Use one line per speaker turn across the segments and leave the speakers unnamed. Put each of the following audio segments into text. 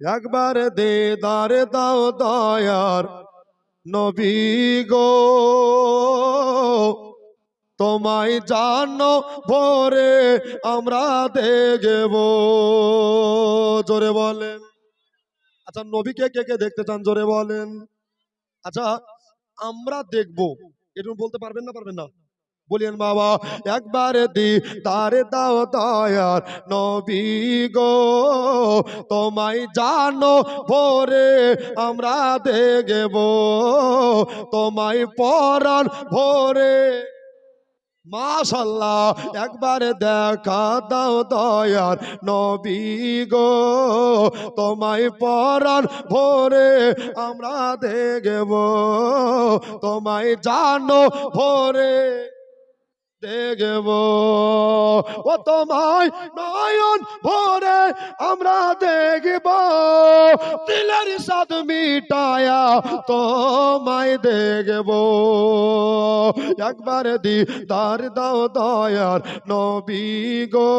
একবার দেদার দাও দয়ার নবী গো। তোমায় জানো ভরে আমরা দেখব। জোরে বলেন। আচ্ছা নবীকে কে কে দেখতে চান? জোরে বলেন। আচ্ছা আমরা দেখব। এরকম বলতে পারবেন না পারবেন না? বলিয়েন বাবা, একবার দি তারে দাও দয়ার নবী গো। তোমায় জানো ভোরে আমরা দেখব, তোমায় পরাণ ভোরে। মাশাল্লাহ, একবার দেখা দাও দয়ার নবী গো। তোমায় পরাণ ভোরে আমরা দেখব, তোমায় জানো ভোরে। দেখব। ও তোমায় নয়ন ভোরে আমরা দেখব। দিলের সাদ মিটায়া তোমায় দেখব। একবার দি তার দাও দয়ার নবী গো,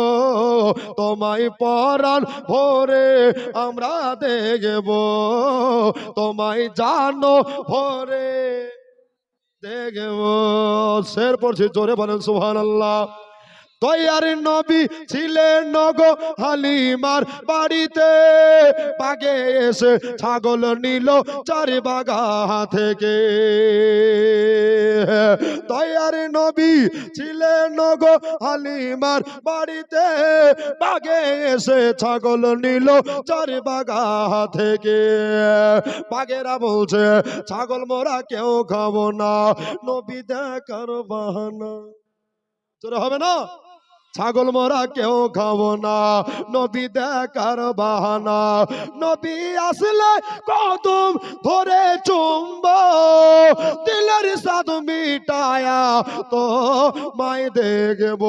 তোমায় পরাণ ভোরে আমরা দেখব। তোমায় জানো ভোরে। দেখব শের পড়ছি জোরে বলেন সুহান আল্লাহ তৈয়ার নবী ছিলেন নগ হালিমার বাড়িতে। বাগে এসে ছাগল নিল চার বাগা থেকে। তৈয়ার নবী ছিলেন নগ হালিমার বাড়িতে। বাগে এসে ছাগল নিল চার বাগা থেকে। বাগেরা বলছে, ছাগল মোরা কেউ খাব না। নবী দেখার বাহানা। হবে না? ছাগল মরা কেউ খাব না। নবী দেখার বাহানা। নবী আসলে কদম ধরে চুম্ব। দিলের সাধু মিটায়া তো মাই দেখব।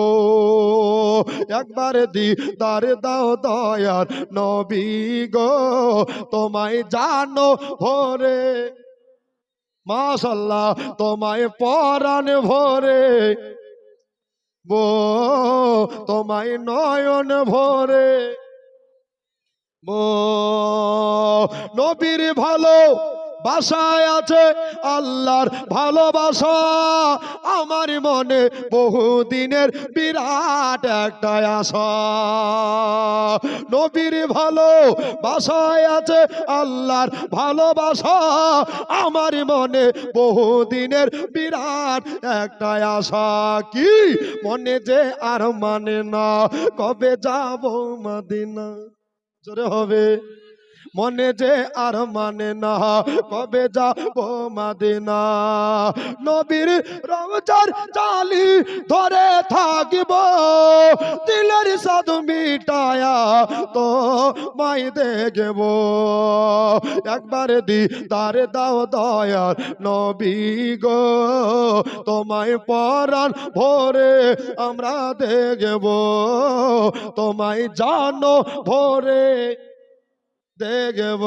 একবার দি তার দাও দয়ার নবী গো, তোমায় জানো ভোরে। মাশাল্লাহ, তোমায় পরাণ ভোরে। বো তোমায় নয়ন ভরে। বো নবীর ভালো বাসায় আছে আল্লাহর ভালোবাসা। আমার মনে বহুদিনের বিরাট একটা আশা। নবীর ভালো বাসায় আছে আল্লাহর ভালোবাসা। আমার মনে বহুদিনের বিরাট একটা আশা। কি? মনে যে আর মানে না। কবে যাব মদিনা? জোরে হবে। মনে যে আর মানে না, কবে যাব মাদিনা? নবীর রমজার চালি ধরে থাকিব, দিলের সাধু মিটায়া তো মাই দেখব। একবার দি তারে দাও দয়ার নবী গো, তোমায় পরাণ ভোরে আমরা দেখব, তোমায় জানো ভোরে। দেখব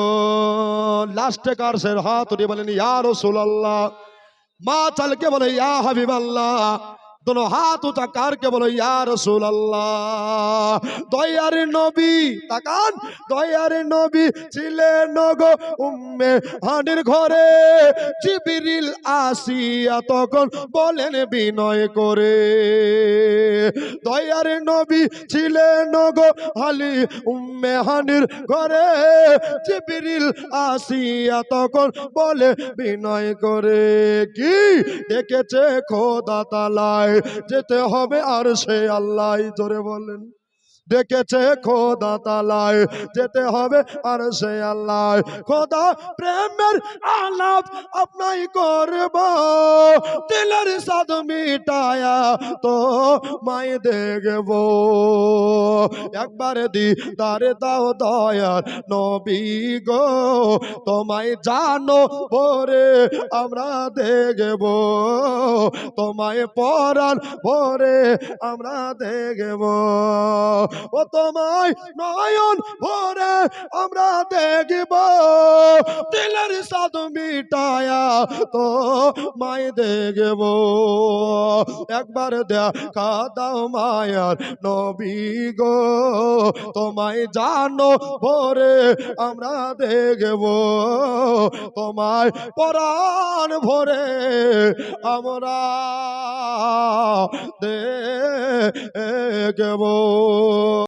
লাস্টে কারসের হাত উঠিয়ে বলেন, ইয়া রসুল্লাহ মা চালকে বলে, ইয়া হাবিব আল্লাহ দোনো হাত উঁচা কারকে বলো, ইয়া রসুল আল্লাহ দয়ার নবী, তাকান। দয়ার নবী ছিলেন নগো উম্মে হানির ঘরে। জিবিরিল আসিয়া তখন বলেন, বিনয় করে। দয়ার নবী ছিলেন গো হালি উম্মে হানির ঘরে। জিবরিল আসিয়া তখন বলে, বিনয় করে কি ডেকেছে খোদা তালায়? যেতে হবে আর সে আল্লাহ জোরে বলেন ডেকেছে খোদা তালায়। যেতে হবে আর সে আল্লাহ। খোদা, প্রেমের আলাপ আপনাই করব। দিলের সাদ মিটায়া তো মাই দেখব। একবার দি তারে দাও দয়ার নবী গো, তোমায় জানো ভোরে আমরা দেখব। তোমায় পরাণ ভোরে আমরা দেখব। ও তোমায় নয়ন ভরে আমরা দেখব। দিলের সাদ মিটায়া তো মাই দেখব। একবার দেখা দাও মায়ার নবী গো, তোমায় জানো ভরে আমরা দেখব। তোমায় পরাণ ভরে আমরা দেখব।